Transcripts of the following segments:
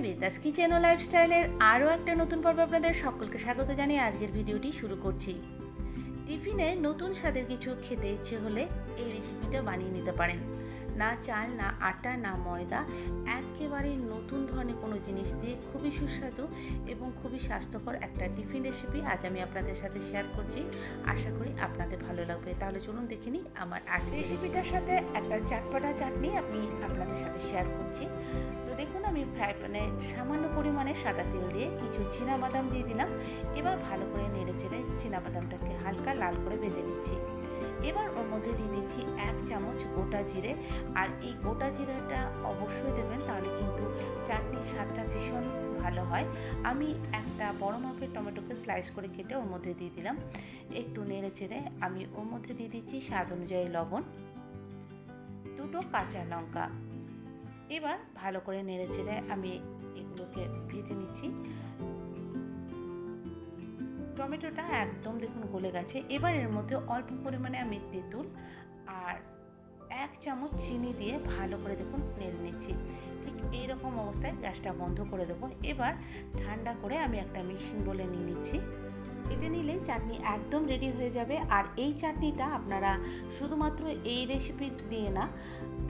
Riya's kitchen ও লাইফস্টাইলের আরও একটা নতুন পর্ব আপনাদের সকলকে স্বাগত জানিয়ে আজকের ভিডিওটি শুরু করছি। টিফিনে নতুন স্বাদের কিছু খেতে ইচ্ছে হলে এই রেসিপিটা বানিয়ে নিতে পারেন। না চাল, না আটা, না ময়দা, একেবারে নতুন ধরনের কোনো জিনিস দিয়ে খুবই সুস্বাদু এবং খুবই স্বাস্থ্যকর একটা টিফিন রেসিপি আজ আমি আপনাদের সাথে শেয়ার করছি। আশা করি আপনাদের ভালো লাগবে। তাহলে চলুন দেখে নিই আমার আজকের রেসিপিটার সাথে একটা চাটপাটা চাটনি আমি আপনাদের সাথে শেয়ার করছি। দেখুন, আমি ফ্রাই প্যানে সামান্য পরিমাণে সাদা তেল দিয়ে কিছু বাদাম দিয়ে দিলাম। এবার ভালো করে নেড়ে চেড়ে বাদামটাকে হালকা লাল করে ভেজে নিচ্ছি। এবার ওর মধ্যে দিয়ে দিচ্ছি এক চামচ গোটা জিরে। আর এই গোটা জিরেটা অবশ্যই দেবেন, তাহলে কিন্তু চাটনির স্বাদটা ভীষণ ভালো হয়। আমি একটা বড় মাপের টমেটোকে স্লাইস করে কেটে ওর মধ্যে দিয়ে দিলাম। একটু নেড়ে চেড়ে আমি ওর মধ্যে দিয়ে দিচ্ছি স্বাদ অনুযায়ী লবণ, দুটো কাঁচা লঙ্কা এবার ভালো করে নেড়ে চেড়ে আমি এগুলোকে ভেজে নিচ্ছি। টমেটোটা একদম দেখুন গলে গেছে। এবার এর মধ্যে অল্প পরিমাণে আমি তেঁতুল আর এক চামচ চিনি দিয়ে ভালো করে দেখুন নেড়ে নিচ্ছি। ঠিক এইরকম অবস্থায় গ্যাসটা বন্ধ করে দেবো। এবার ঠান্ডা করে আমি একটা মিক্সিং বলে নিয়ে নিচ্ছি। এটা নিলেই চাটনি একদম রেডি হয়ে যাবে। আর এই চাটনিটা আপনারা শুধুমাত্র এই রেসিপি দিয়ে না,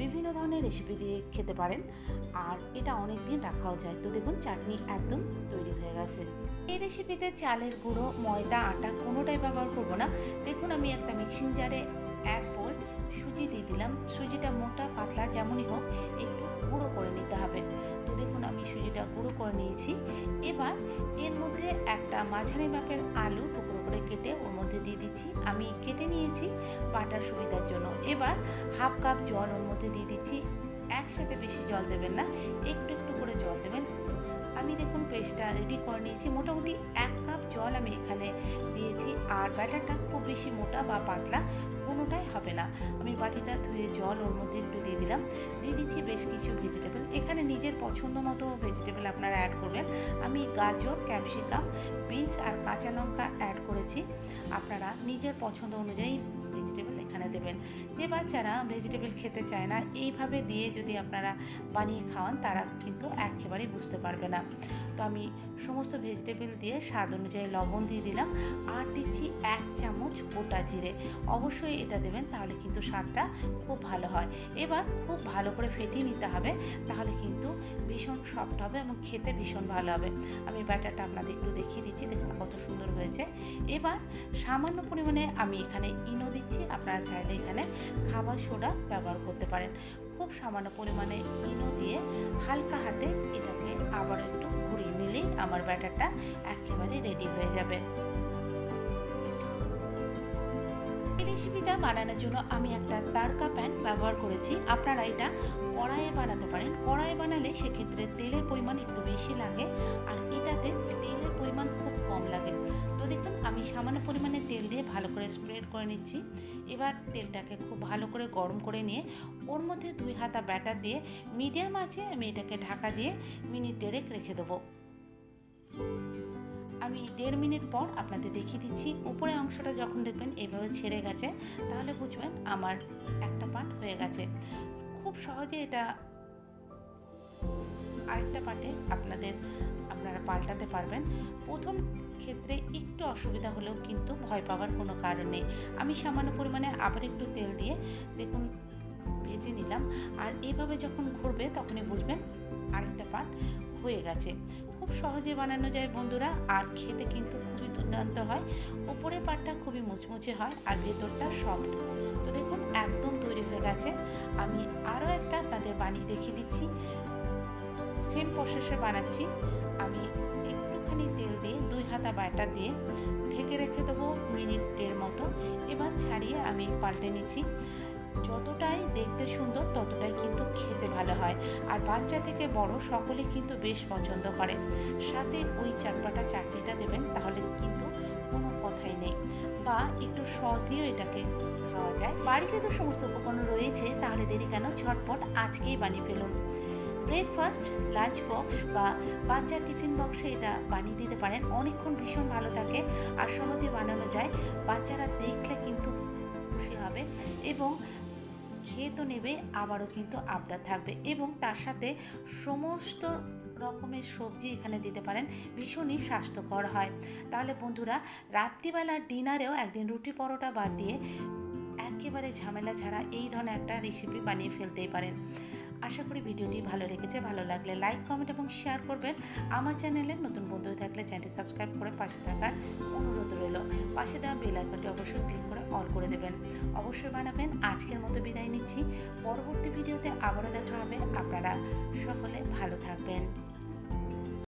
বিভিন্ন ধরনের রেসিপি দিয়ে খেতে পারেন। আর এটা অনেক দিন রাখাও যায়। তো দেখুন, চাটনি একদম তৈরি হয়ে গেছে। এই রেসিপিতে চালের গুঁড়ো, ময়দা, আটা কোনোটাই ব্যবহার করব না। দেখুন, আমি একটা মিক্সিং জারে এক বোল সুজি দিয়ে দিলাম। সুজিটা মোটা, পাতলা যেমনই হোক, একটু গুঁড়ো করে নিতে হবে। তো দেখুন, আমি সুজিটা গুঁড়ো করে নিয়েছি। এবার এর মধ্যে একটা মাঝারি মাপের আলু টুকরো করে কেটে ওর মধ্যে দিয়ে দিচ্ছি। আমি কেটে নিয়েছি বাটার সুবিধার জন্য। এবার হাফ কাপ জল ওর মধ্যে দিয়ে দিচ্ছি। একসাথে বেশি জল দেবেন না, একটু একটু করে জল দেবেন। আমি দেখুন পেস্টটা রেডি করে নিয়েছি। মোটামুটি এক কাপ জল আমি এখানে দিয়েছি। আর ব্যাটারটা খুব বেশি মোটা বা পাতলা কোনোটাই হবে না। আমি বাটিটা ধুয়ে জল ওর মধ্যে একটু দিয়ে দিলাম। দিয়ে দিচ্ছি বেশ কিছু ভেজিটেবল এখানে নিজের পছন্দ মতো ভেজিটেবল আপনারা অ্যাড করবেন। আমি গাজর ক্যাপসিকাম বিনস আর কাঁচা লঙ্কা অ্যাড করেছি। আপনারা নিজের পছন্দ অনুযায়ী ভেজিটেবল এখানে দেবেন। যে বাচ্চারা ভেজিটেবল খেতে চায় না, এইভাবে দিয়ে যদি আপনারা বানিয়ে খাওয়ান, তারা কিন্তু একেবারেই বুঝতে পারবে না। তো আমি সমস্ত ভেজিটেবল দিয়ে স্বাদ অনুযায়ী লবণ দিয়ে দিলাম। আর দিচ্ছি এক চামচ গোটা জিরে। অবশ্যই এটা দেবেন, তাহলে কিন্তু স্বাদটা খুব ভালো হয়। এবার খুব ভালো করে ফেটিয়ে নিতে হবে, তাহলে কিন্তু ভীষণ সফট হবে এবং খেতে ভীষণ ভালো হবে। আমি ব্যাটারটা আপনাদের একটু দেখিয়ে দিচ্ছি, দেখুন কত সুন্দর হয়েছে। এবার সামান্য পরিমাণে আমি এখানে ইনো দিচ্ছি, আপনারা চাইলে এখানে খাবার সোডা ব্যবহার করতে পারেন। খুব সামান্য পরিমাণে ইনো দিয়ে হালকা হাতে এটাকে আবার একটু ঘুরিয়ে নিলেই আমার ব্যাটারটা একেবারে রেডি হয়ে যাবে। রেসিপিটা বানানোর জন্য আমি একটা তারকা প্যান ব্যবহার করেছি। আপনারা এটা কড়াইয়ে বানাতে পারেন। কড়াইয়ে বানালে সেক্ষেত্রে তেলের পরিমাণ একটু বেশি লাগে। আর এটাতে তেলের পরিমাণ খুব কম লাগে। তো দেখুন, আমি সামান্য পরিমাণে তেল দিয়ে ভালো করে স্প্রেড করে নিচ্ছি। এবার তেলটাকে খুব ভালো করে গরম করে নিয়ে ওর মধ্যে দুই হাতা ব্যাটার দিয়ে মিডিয়াম আছে, আমি এটাকে ঢাকা দিয়ে মিনিট ডেরেক রেখে দেবো। আমি দেড় মিনিট পর আপনাদের দেখিয়ে দিচ্ছি উপরে অংশটা যখন দেখবেন এভাবে ছেড়ে গেছে, তাহলে বুঝবেন আমার একটা পার্ট হয়ে গেছে। খুব সহজে এটা আরেকটা পার্টে আপনাদের, আপনারা পাল্টাতে পারবেন। প্রথম ক্ষেত্রে একটু অসুবিধা হলেও কিন্তু ভয় পাওয়ার কোনো কারণ নেই। আমি সামান্য পরিমাণে আবার একটু তেল দিয়ে দেখুন ভেজে নিলাম। আর এইভাবে যখন ঘুরবে তখনই বুঝবেন আরেকটা পার্ট হয়ে গেছে। খুব সহজে বানানো যায় বন্ধুরা, আর খেতে কিন্তু খুবই দুর্দান্ত হয়। উপরের পাটটা খুবই মুচমুচে হয় আর ভেতরটা সফট। তো দেখুন, একদম তৈরি হয়ে গেছে। আমি আরও একটা আপনাদের বানিয়ে দেখিয়ে দিচ্ছি। সেম প্রসেসে বানাচ্ছি। আমি একটুখানি তেল দিয়ে দুই হাতা ব্যাটার দিয়ে ঢেকে রেখে দেবো মিনিট দেড় মতো। এবার ছাড়িয়ে আমি পাল্টে নিচ্ছি। যতটাই দেখতে সুন্দর ততটাই কিন্তু খেতে ভালো হয়। আর বাচ্চা থেকে বড় সকলে কিন্তু বেশ পছন্দ করে। সাথে ওই চাটপাটা চাটনিটা দেবেন, তাহলে কিন্তু কোনো কথাই নেই। বা একটু সস দিয়েও এটাকে খাওয়া যায়। বাড়িতে তো সমস্ত উপকরণ রয়েছে, তাহলে দেরি কেন? ঝটপট আজকেই বানিয়ে ফেলুন। ব্রেকফাস্ট লাঞ্চ বক্স বা বাচ্চার টিফিন বক্সে এটা বানিয়ে দিতে পারেন। অনেকক্ষণ ভীষণ ভালো থাকে আর সহজে বানানো যায়। বাচ্চারা দেখলে কিন্তু খুশি হবে এবং খেয়ে তো নেবে, আবারও কিন্তু আবদার থাকবে এবং তার সাথে সমস্ত রকমের সবজি এখানে দিতে পারেন। ভীষণই স্বাস্থ্যকর হয়। তাহলে বন্ধুরা রাত্রিবেলা ডিনারেও একদিন রুটি পরোটা বাদ দিয়ে একেবারে ঝামেলা ছাড়া এই ধরনের একটা রেসিপি বানিয়ে ফেলতেই পারেন। আশা করি ভিডিওটি ভালো লেগেছে, ভালো লাগলে লাইক, কমেন্ট এবং শেয়ার করবেন। আমার চ্যানেলে নতুন বন্ধু থাকলে চ্যানেলটি সাবস্ক্রাইব করে পাশে থাকার অনুরোধ রইল। পাশে দেওয়া বেল আইকনটি অবশ্যই ক্লিক করে অল করে দেবেন। অবশ্যই বানাবেন। আজকের মতো বিদায় নিচ্ছি। পরবর্তী ভিডিওতে আবারও দেখা হবে। আপনারা সকলে ভালো থাকবেন।